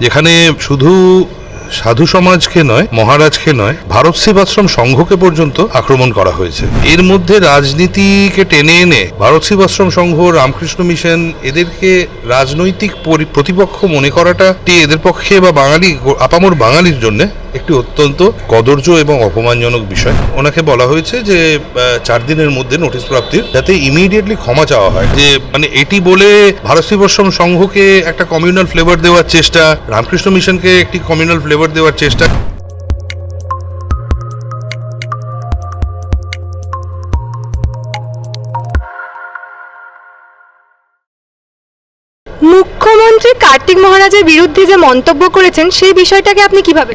যেখানে শুধু সাধু সমাজকে নয়, মহারাজকে নয়, ভারত সেবাশ্রম সংঘকে পর্যন্ত আক্রমণ করা হয়েছে। এর মধ্যে রাজনীতিকে টেনে এনে ভারত সেবাশ্রম সংঘ, রামকৃষ্ণ মিশন এদেরকে রাজনৈতিক পরি- প্রতিপক্ষ মনে করাটা এদের পক্ষে বা বাঙালি, আপামর বাঙালির জন্য একটি অত্যন্ত কদর্য এবং অপমানজনক বিষয়। ওনাকে বলা হয়েছে যে চার দিনের মধ্যে নোটিশ প্রাপ্তির যাতে ইমিডিয়েটলি ক্ষমা চাওয়া হয়। যে মানে এটি বলে ভারত সংঘকে একটা কমিউনাল ফ্লেভার দেওয়ার চেষ্টা, রামকৃষ্ণ মিশনকে একটি কমিউনাল ফ্লেভার দেওয়ার চেষ্টা। মুখ্যমন্ত্রী কার্তিক মহারাজের বিরুদ্ধে যে মন্তব্য করেছেন, সেই বিষয়টাকে আপনি কীভাবে?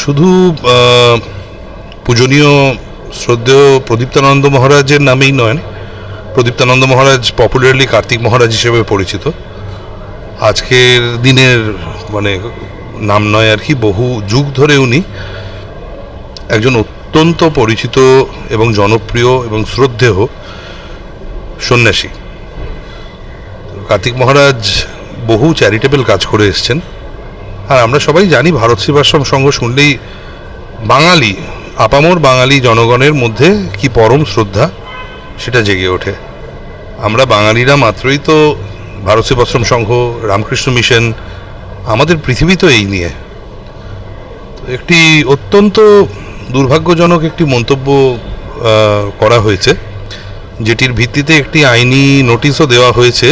শুধু পূজনীয় শ্রদ্ধেয় প্রদীপ্তানন্দ মহারাজের নামেই নয়, প্রদীপ্তানন্দ মহারাজ পপুলারলি কার্তিক মহারাজ হিসেবে পরিচিত। আজকের দিনের মানে নাম নয় আর কি, বহু যুগ ধরে উনি একজন অত্যন্ত পরিচিত এবং জনপ্রিয় এবং শ্রদ্ধেয় সন্ন্যাসী। কার্তিক মহারাজ বহু চ্যারিটেবল কাজ করে এসছেন। আর আমরা সবাই জানি ভারত সেবাশ্রম সংঘ শুনলেই বাঙালি, আপামর বাঙালি জনগণের মধ্যে কি পরম শ্রদ্ধা, সেটা জেগে ওঠে। আমরা বাঙালিরা মাত্রই তো ভারত সেবাশ্রম সংঘ, রামকৃষ্ণ মিশন, আমাদের পৃথিবী তো এই নিয়ে। একটি অত্যন্ত দুর্ভাগ্যজনক একটি মন্তব্য করা হয়েছে, যেটির ভিত্তিতে একটি আইনি নোটিশও দেওয়া হয়েছে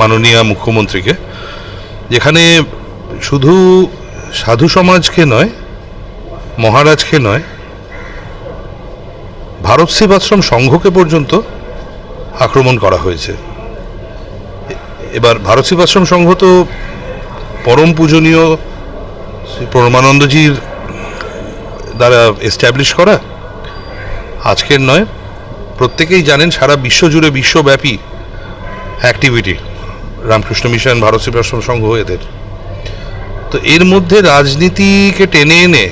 মাননীয় মুখ্যমন্ত্রীকে, যেখানে শুধু সাধু সমাজকে নয়, মহারাজকে নয়, ভারত সেবাশ্রম সংঘকে পর্যন্ত আক্রমণ করা হয়েছে। এবার ভারত সেবাশ্রম সংঘ তো পরম পূজনীয় শ্রী পরমানন্দজির দ্বারা এস্টাবলিশ করা, আজকের নয়। প্রত্যেকেই জানেন সারা বিশ্ব জুড়ে বিশ্বব্যাপী অ্যাক্টিভিটি রামকৃষ্ণ মিশন ভারত সেবাশ্রম সংঘ এদের। তো এর মধ্যে রাজনীতিকে টেনে এনে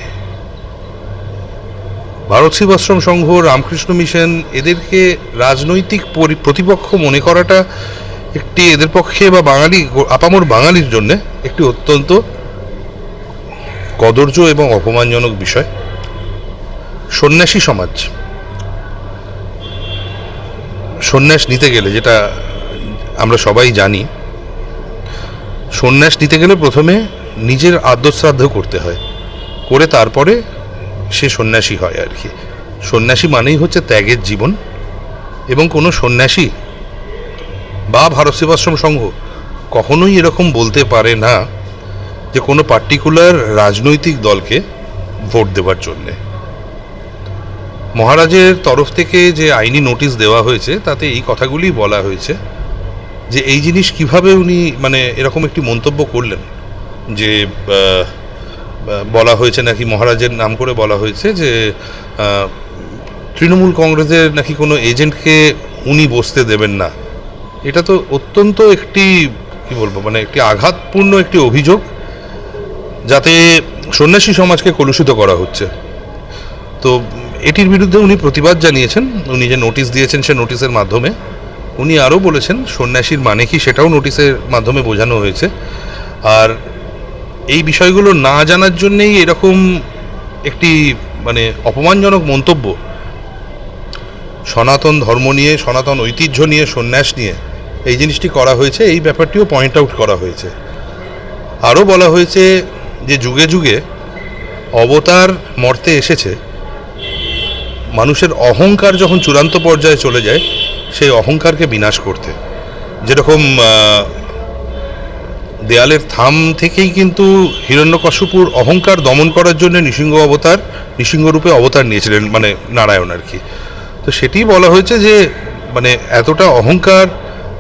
ভারত সেবাশ্রম সংঘ, রামকৃষ্ণ মিশন, এদেরকে রাজনৈতিক পরি- প্রতিপক্ষ মনে করাটা একটি এদের পক্ষে বা বাঙালি, আপামর বাঙালির জন্য একটি অত্যন্ত কদর্য এবং অপমানজনক বিষয়। সন্ন্যাসী সমাজ। সন্ন্যাস নিতে গেলে যেটা আমরা সবাই জানি, সন্ন্যাস নিতে গেলে প্রথমে নিজের আদ্যশ্রাদ্ধ করতে হয়। করে তারপরে সে সন্ন্যাসী হয় আর কি। সন্ন্যাসী মানেই হচ্ছে ত্যাগের জীবন এবং কোনো সন্ন্যাসী বা ভারত সেবাশ্রম সংঘ কখনোই এরকম বলতে পারে না যে কোনো পার্টিকুলার রাজনৈতিক দলকে ভোট দেওয়ার জন্যে। মহারাজের তরফ থেকে যে আইনি নোটিশ দেওয়া হয়েছে, তাতে এই কথাগুলি বলা হয়েছে যে এই জিনিস কীভাবে উনি মানে এরকম একটি মন্তব্য করলেন। যে বলা হয়েছে নাকি মহারাজের নাম করে বলা হয়েছে যে তৃণমূল কংগ্রেসের নাকি কোনো এজেন্টকে উনি বসতে দেবেন না। এটা তো অত্যন্ত একটি, কি বলব মানে একটি আঘাতপূর্ণ একটি অভিযোগ, যাতে সন্ন্যাসী সমাজকে কলুষিত করা হচ্ছে। তো এটির বিরুদ্ধে উনি প্রতিবাদ জানিয়েছেন, উনি যে নোটিশ দিয়েছেন সে নোটিশের মাধ্যমে। উনি আরও বলেছেন, সন্ন্যাসীর মানে কি সেটাও নোটিশের মাধ্যমে বোঝানো হয়েছে। আর এই বিষয়গুলো না জানার জন্যেই এরকম একটি মানে অপমানজনক মন্তব্য। সনাতন ধর্ম নিয়ে, সনাতন ঐতিহ্য নিয়ে, সন্ন্যাস নিয়ে এই জিনিসটি করা হয়েছে, এই ব্যাপারটিও পয়েন্ট আউট করা হয়েছে। আরও বলা হয়েছে যে যুগে যুগে অবতার মর্তে এসেছে। মানুষের অহংকার যখন চূড়ান্ত পর্যায়ে চলে যায়, সেই অহংকারকে বিনাশ করতে। যেরকম দেয়ালের থাম থেকেই কিন্তু হিরণ্যকশ্যপুর অহংকার দমন করার জন্য নৃসিংহ অবতার, নৃসিংহরূপে অবতার নিয়েছিলেন মানে নারায়ণ আর কি। তো সেটি বলা হয়েছে যে মানে এতটা অহংকার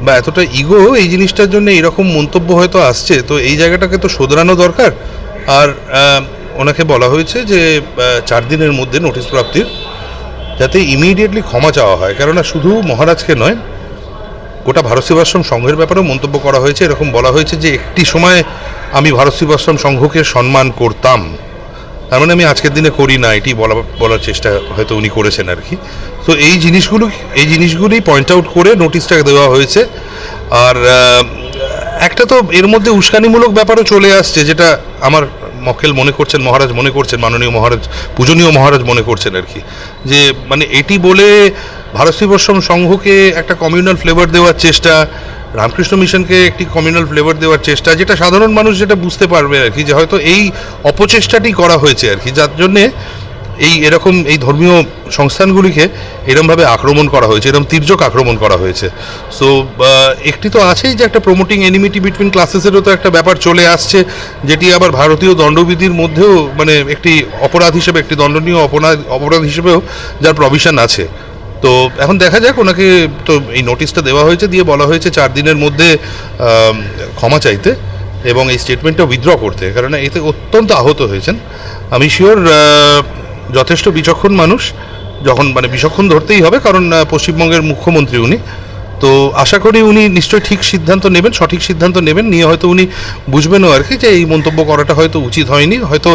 বা এতটা ইগো এই জিনিসটার জন্য এরকম মন্তব্য হয়তো আসছে। তো এই জায়গাটাকে তো শোধরানো দরকার। আর ওনাকে বলা হয়েছে যে চার দিনের মধ্যে নোটিশ প্রাপ্তির, যাতে ইমিডিয়েটলি ক্ষমা চাওয়া হয়। কেননা শুধু মহারাজকে নয় গোটা ভারত সেবাশ্রম সংঘের ব্যাপারেও মন্তব্য করা হয়েছে। এরকম বলা হয়েছে যে একটি সময় আমি ভারত সেবাশ্রম সংঘকে সম্মান করতাম। তার মানে আমি আজকের দিনে করি না, এটি বলা, বলার চেষ্টা হয়তো উনি করেছেন আর কি। তো এই জিনিসগুলো, এই জিনিসগুলোই পয়েন্ট আউট করে নোটিশটা দেওয়া হয়েছে। আর একটা তো এর মধ্যে উস্কানিমূলক ব্যাপারও চলে আসছে, যেটা আমার মক্কেল মনে করছেন, মহারাজ মনে করছেন, মাননীয় মহারাজ, পূজনীয় মহারাজ মনে করছেন আর কি। যে মানে এটি বলে ভারত সংঘকে একটা কমিউনাল ফ্লেভার দেওয়ার চেষ্টা, রামকৃষ্ণ মিশনকে একটি কমিউনাল ফ্লেভার দেওয়ার চেষ্টা, যেটা সাধারণ মানুষ যেটা বুঝতে পারবে আর কি, যে হয়তো এই অপচেষ্টাটি করা হয়েছে আর কি, যার জন্যে এই এরকম এই ধর্মীয় সংস্থানগুলিকে এরমভাবে আক্রমণ করা হয়েছে এরকম তির্যক আক্রমণ করা হয়েছে। সো একটি তো আছেই যে একটা প্রমোটিং এনিমিটি বিটুইন ক্লাসেসেরও তো একটা ব্যাপার চলে আসছে, যেটি আবার ভারতীয় দণ্ডবিধির মধ্যেও মানে একটি অপরাধ হিসেবে, একটি দণ্ডনীয় অপরাধ অপরাধ হিসেবেও যার প্রভিশন আছে। তো এখন দেখা যাক ওনাকে তো এই নোটিশটা দেওয়া হয়েছে, দিয়ে বলা হয়েছে চার দিনের মধ্যে ক্ষমা চাইতে এবং এই স্টেটমেন্টটা উইথড্র করতে কারণ এতে অত্যন্ত আহত হয়েছেন। আমি শিওর যথেষ্ট বিচক্ষণ মানুষ, যখন মানে বিচক্ষণ ধরতেই হবে, কারণ পশ্চিমবঙ্গের মুখ্যমন্ত্রী উনি। তো আশা করি উনি নিশ্চয়ই ঠিক সিদ্ধান্ত নেবেন, সঠিক সিদ্ধান্ত নেবেন, নিয়ে হয়তো উনি বুঝবেনও আর কি যে এই মন্তব্য করাটা হয়তো উচিত হয়নি। হয়তো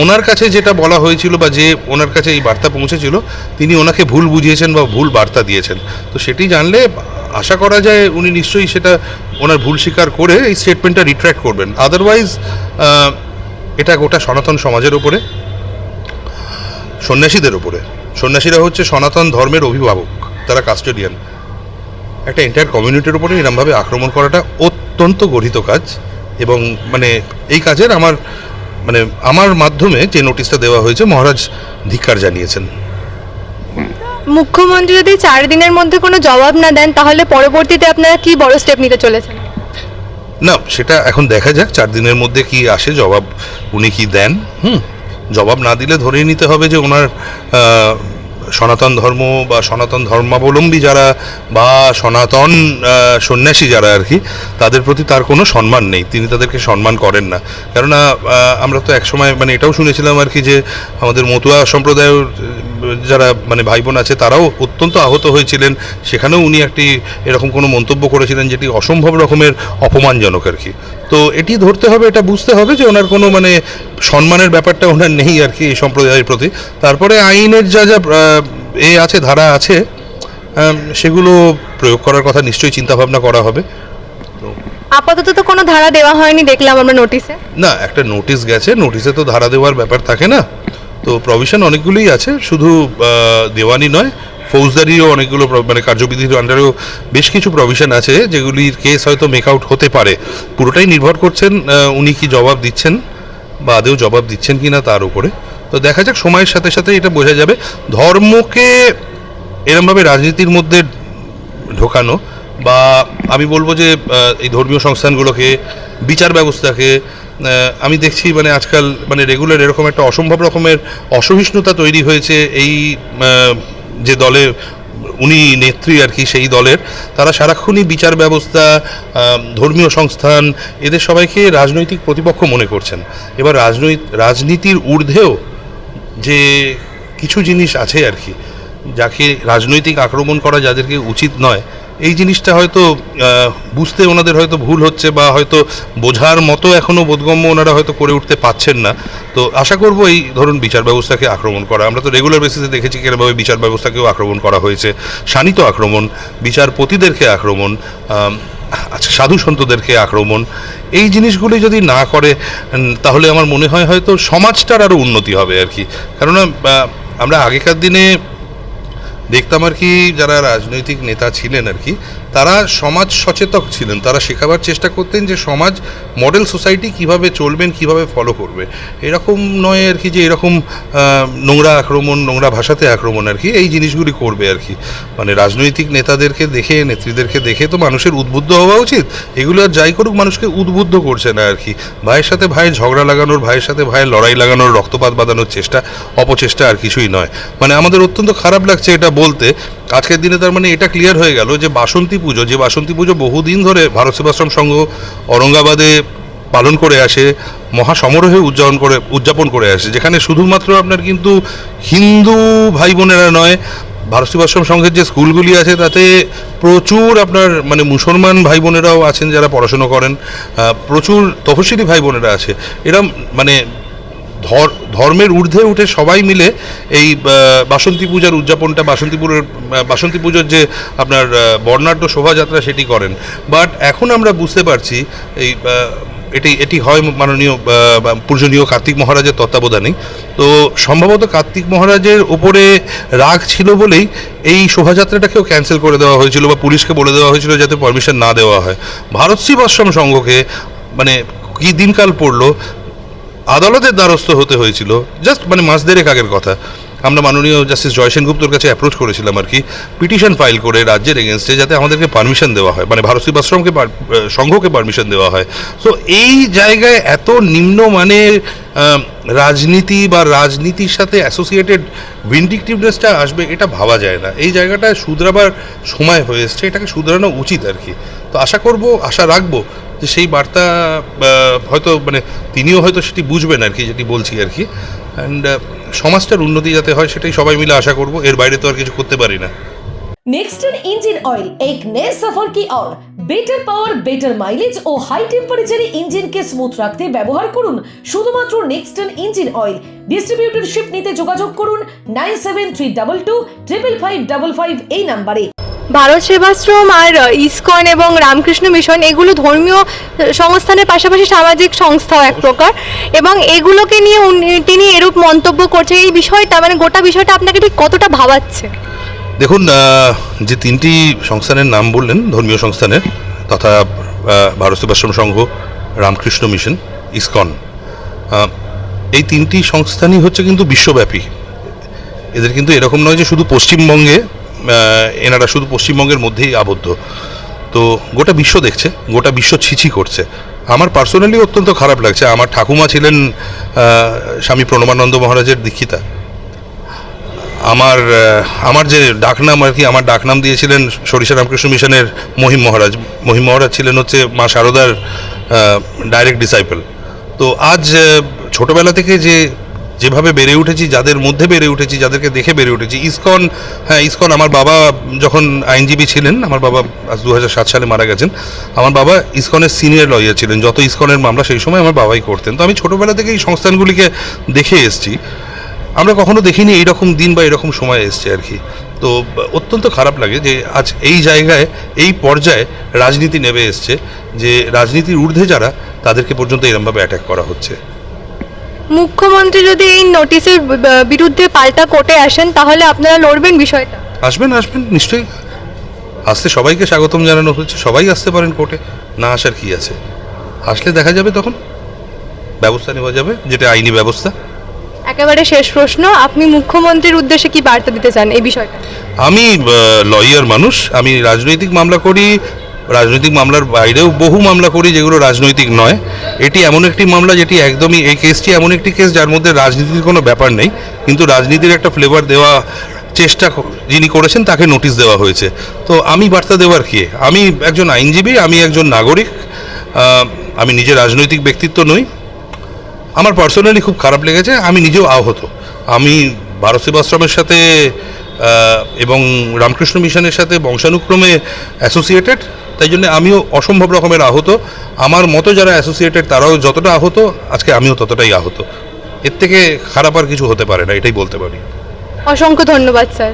ওনার কাছে যেটা বলা হয়েছিল বা যে ওনার কাছে এই বার্তা পৌঁছেছিল, তিনি ওনাকে ভুল বুঝিয়েছেন বা ভুল বার্তা দিয়েছেন। তো সেটি জানলে আশা করা যায় উনি নিশ্চয়ই সেটা ওনার ভুল স্বীকার করে এই স্টেটমেন্টটা রিট্র্যাক্ট করবেন। আদারওয়াইজ এটা গোটা সনাতন সমাজের ওপরে সন্ন্যাসীদের ওপরে সন্ন্যাসীরা হচ্ছে সনাতন ধর্মের অভিভাবক, তারা কাস্টোডিয়ান একটা এন্টায়ার কমিউনিটির উপরে এরমভাবে আক্রমণ করাটা অত্যন্ত গঠিত কাজ এবং মানে এই কাজের আমার মানে আমার মাধ্যমে যে নোটিশটা দেওয়া হয়েছে মহারাজ ধিক্কার জানিয়েছেন। মুখ্যমন্ত্রী যদি চার দিনের মধ্যে কোনো জবাব না দেন তাহলে পরবর্তীতে আপনারা কি বড় স্টেপ নিতে চলেছেন? না সেটা এখন দেখা যাক চার দিনের মধ্যে কি আসে জবাব উনি কি দেন? হুম জবাব না দিলে ধরেই নিতে হবে যে ওনার সনাতন ধর্ম বা সনাতন ধর্মাবলম্বী যারা বা সনাতন সন্ন্যাসী যারা আর কি, তাদের প্রতি তার কোনো সম্মান নেই। তিনি তাদেরকে সম্মান করেন না। কেননা আমরা তো একসময় মানে এটাও শুনেছিলাম আর কি যে আমাদের মতুয়া সম্প্রদায়ের যারা মানে ভাই বোন আছে তারাও অত্যন্ত আহত হয়েছিলেন। সেখানেও উনি একটি এরকম কোনো মন্তব্য করেছিলেন যেটি অসম্ভব রকমের অপমানজনক আর কি। তো এটি ধরতে হবে এটা বুঝতে হবে যে ওনার কোনো মানে সম্মানের ব্যাপারটা ওনার নেই আর কি এই সম্প্রদায়ের প্রতি। তারপরে আইনের যা যা এ আছে ধারা আছে সেগুলো প্রয়োগ করার কথা নিশ্চয়ই চিন্তাভাবনা করা হবে। আপাতত তো কোনো ধারা দেওয়া হয়নি দেখলাম আমরা নোটিশে। না একটা নোটিশ গেছে নোটিশে তো ধারা দেওয়ার ব্যাপার থাকে না। তো প্রভিশন অনেকগুলোই আছে, শুধু দেওয়ানি নয়, ফৌজদারিও অনেকগুলো মানে কার্যবিধির আন্ডারেও বেশ কিছু প্রভিশন আছে, যেগুলির কেস হয়তো মেক আউট হতে পারে। পুরোটাই নির্ভর করছেন উনি কি জবাব দিচ্ছেন, বা আদেও জবাব দিচ্ছেন কি না তার উপরে। তো দেখা যাক, সময়ের সাথে সাথে এটা বোঝা যাবে। ধর্মকে এরমভাবে রাজনীতির মধ্যে ঢোকানো, বা আমি বলব যে এই ধর্মীয় সংস্থানগুলোকে, বিচার ব্যবস্থাকে আমি দেখছি মানে আজকাল মানে রেগুলার এরকম একটা অসম্ভব রকমের অসহিষ্ণুতা তৈরি হয়েছে এই যে দলে, উনি নেত্রী আর কি সেই দলের। তারা সারাক্ষণই বিচার ব্যবস্থা ধর্মীয় সংস্থান, এদের সবাইকে রাজনৈতিক প্রতিপক্ষ মনে করছেন। এবার রাজনীতির ঊর্ধ্বেও যে কিছু জিনিস আছে আর কি, যাকে রাজনৈতিক আক্রমণ করা যাদেরকে উচিত নয় এই জিনিসটা হয়তো বুঝতে ওনাদের হয়তো ভুল হচ্ছে বা হয়তো বোঝার মতো এখনও বোধগম্য ওনারা হয়তো করে উঠতে পাচ্ছেন না। তো আশা করব এই ধরুন বিচার ব্যবস্থাকে আক্রমণ করা। আমরা তো রেগুলার বেসিসে দেখেছি কীভাবে বিচার ব্যবস্থাকেও আক্রমণ করা হয়েছে। শানিত আক্রমণ, বিচারপতিদেরকে আক্রমণ আচ্ছা সাধু সন্তদেরকে আক্রমণ। এই জিনিসগুলি যদি না করে তাহলে আমার মনে হয় হয়তো সমাজটার আরও উন্নতি হবে আর কি। কেননা আমরা আগেকার দিনে দেখতাম আর কি যারা রাজনৈতিক নেতা ছিলেন আর কি তারা সমাজ সচেতক ছিলেন, তারা শেখাবার চেষ্টা করতেন যে সমাজ মডেল সোসাইটি কীভাবে চলবেন, কীভাবে ফলো করবে। এরকম নয় আর কি যে এরকম নোংরা আক্রমণ, নোংরা ভাষাতে আক্রমণ আর কি, এই জিনিসগুলি করবে আর কি। মানে রাজনৈতিক নেতাদেরকে দেখে, নেত্রীদেরকে দেখে তো মানুষের উদ্বুদ্ধ হওয়া উচিত। এগুলো আর যাই করুক, মানুষকে উদ্বুদ্ধ করছে না আর কি। ভাইয়ের সাথে ভাইয়ের ঝগড়া লাগানোর, ভাইয়ের সাথে ভাইয়ের লড়াই লাগানোর, রক্তপাত বাঁধানোর চেষ্টা, অপচেষ্টা আর কিছুই নয়। মানে আমাদের অত্যন্ত খারাপ লাগছে এটা বলতে। আজকের দিনে তার মানে এটা ক্লিয়ার হয়ে গেল যে বাসন্তী পুজো, যে বাসন্তী পুজো বহুদিন ধরে ভারত সেবাশ্রম সংঘ ঔরঙ্গাবাদে পালন করে আসে মহা সমারোহে উদযাপন করে উদযাপন করে আসে, যেখানে শুধুমাত্র আপনার কিন্তু হিন্দু ভাই বোনেরা নয়, ভারত সেবাশ্রম সংঘের যে স্কুলগুলি আছে তাতে প্রচুর আপনার মানে মুসলমান ভাই বোনেরাও আছেন যারা পড়াশুনো করেন প্রচুর তপশিলি ভাই বোনেরা আছে। এরম মানে ধর্মের ঊর্ধ্বে উঠে সবাই মিলে এই বাসন্তী পূজার উদযাপনটা বাসন্তীপুরের বাসন্তী পুজোর যে আপনার বর্ণাঢ্য শোভাযাত্রা সেটি করেন। বাট এখন আমরা বুঝতে পারছি এই এটি এটি হয় মাননীয় পূজনীয় কার্তিক মহারাজের তত্ত্বাবধানেই। তো সম্ভবত কার্তিক মহারাজের ওপরে রাগ ছিল বলেই এই শোভাযাত্রাটাকেও ক্যান্সেল করে দেওয়া হয়েছিল বা পুলিশকে বলে দেওয়া হয়েছিল যাতে পারমিশন না দেওয়া হয়। ভারত শিবাশ্রম সংঘকে মানে কী দিনকাল পড়ল আদালতের দ্বারস্থ হতে হয়েছিল। জাস্ট মানে মাস দেড়েক আগের কথা। আমরা মাননীয় জাস্টিস জয় সেনগুপ্তর কাছে অ্যাপ্রোচ করেছিলাম আর কি পিটিশন ফাইল করে রাজ্যের এগেনস্টে যাতে আমাদেরকে পারমিশন দেওয়া হয়। মানে ভারত সেবাশ্রমকে সংঘকে পারমিশন দেওয়া হয়। সো এই জায়গায় এত নিম্নমানের রাজনীতি বা রাজনীতির সাথে অ্যাসোসিয়েটেড ভিন্ডিকটিভনেসটা আসবে, এটা ভাবা যায় না। এই জায়গাটায় শুধরাবার সময় হয়ে এসছে, এটাকে শুধরানো উচিত আর কি। তো আশা করব, আশা রাখব যে সেই বার্তা আহ, হয়তো মানে তিনিও হয়তো সেটি বুঝবেন আর কি যেটি বলছি আর কি অ্যান্ড সমাজটার উন্নতি যাতে হয় সেটাই সবাই মিলে আশা করব এর বাইরে তো আর কিছু করতে পারি না नेक्स्टन इंजन ऑयल एक नए सफर की ओर বেটার পাওয়ার বেটার মাইলেজ ও হাই টেম্পারেচারে ইঞ্জিনকে স্মুথ রাখতে ব্যবহার করুন শুধুমাত্র নেক্সটন ইঞ্জিন অয়েল ডিস্ট্রিবিউটরশিপ নিতে যোগাযোগ করুন nine seven three double two triple five double five এই নাম্বারে ভারত সেবাশ্রম আর ইসকন এবং রামকৃষ্ণ মিশন এগুলো ধর্মীয় সংস্থানের পাশাপাশি সামাজিক সংস্থাও এক প্রকার। এবং এগুলোকে নিয়ে তিনি এরূপ মন্তব্য করছে এই বিষয়টা মানে গোটা বিষয়টা আপনাকে ঠিক কতটা ভাবাচ্ছে? দেখুন যে তিনটি সংস্থানের নাম বললেন, ধর্মীয় সংস্থানের, তথা ভারত সেবাশ্রম সংঘ, রামকৃষ্ণ মিশন, ইসকন এই তিনটি সংস্থানই হচ্ছে কিন্তু বিশ্বব্যাপী। এদের কিন্তু এরকম নয় যে শুধু পশ্চিমবঙ্গে এনারা শুধু পশ্চিমবঙ্গের মধ্যেই আবদ্ধ। তো গোটা বিশ্ব দেখছে, গোটা বিশ্ব ছিছি করছে। আমার পার্সোনালি অত্যন্ত খারাপ লাগছে। আমার ঠাকুমা ছিলেন স্বামী প্রণবানন্দ মহারাজের দীক্ষিতা। আমার আমার যে ডাকনাম আর কি, আমার ডাকনাম দিয়েছিলেন সরিষা রামকৃষ্ণ মিশনের মহিম মহারাজ। মহিম মহারাজ ছিলেন হচ্ছে মা শারদার ডাইরেক্ট ডিসাইপল তো আজ ছোটবেলা থেকে যে যেভাবে বেড়ে উঠেছি, যাদের মধ্যে বেড়ে উঠেছি, যাদেরকে দেখে বেড়ে উঠেছি, ইসকন হ্যাঁ ইসকন, আমার বাবা যখন আইনজীবী ছিলেন, আমার বাবা আজ দু হাজার সাত সালে মারা গেছেন, আমার বাবা ইসকনের সিনিয়র লয়ার ছিলেন, যত ইসকনের মামলা সেই সময় আমার বাবাই করতেন। তো আমি ছোটবেলা থেকে এই সংস্থানগুলিকে দেখে এসেছি। আমরা কখনো দেখিনি এইরকম দিন বা এরকম সময় এসছে আর কি। তো অত্যন্ত খারাপ লাগে যে আজ এই জায়গায়, এই পর্যায়ে রাজনীতি নেমে এসছে যে রাজনীতির ঊর্ধ্বে যারা, তাদেরকে পর্যন্ত এরমভাবে অ্যাটাক করা হচ্ছে। মুখ্যমন্ত্রী যদি এই নোটিশের বিরুদ্ধে পাল্টা কোর্টে আসেন তাহলে আপনারা লড়বেন বিষয়টা? আসবেন আসবেন নিশ্চয়ই। আসতে সবাইকে স্বাগতম জানানো হচ্ছে। সবাই আসতে পারেন কোর্টে। না আসার কি আছে? আসলে দেখা যাবে তখন। ব্যবস্থা নেওয়া যাবে যেটা আইনি ব্যবস্থা। একেবারে শেষ প্রশ্ন আপনি মুখ্যমন্ত্রীর উদ্দেশ্যে কি বার্তা দিতে চান এই বিষয়টা? আমি লয়ার মানুষ। আমি রাজনৈতিক মামলা করি রাজনৈতিক মামলার বাইরেও বহু মামলা করি যেগুলো রাজনৈতিক নয়। এটি এমন একটি মামলা যেটি একদমই, এই কেসটি এমন একটি কেস যার মধ্যে রাজনীতির কোনো ব্যাপার নেই। কিন্তু রাজনীতির একটা ফ্লেভার দেওয়া চেষ্টা যিনি করেছেন তাকে নোটিশ দেওয়া হয়েছে। তো আমি বার্তা দেওয়ার কি? আমি একজন আইনজীবী, আমি একজন নাগরিক আমি নিজে রাজনৈতিক ব্যক্তিত্ব নই। আমার পার্সোনালি খুব খারাপ লেগেছে, আমি নিজেও আহত। আমি ভারত সেবাশ্রমের সাথে এবং রামকৃষ্ণ মিশনের সাথে বংশানুক্রমে অ্যাসোসিয়েটেড তাই জন্য আমিও অসম্ভব রকমের আহত। আমার মতো যারা অ্যাসোসিয়েটেড তারাও যতটা আহত, আজকে আমিও ততটাই আহত। এর থেকে খারাপ আর কিছু হতে পারে না, এটাই বলতে পারি। অসংখ্য ধন্যবাদ, স্যার।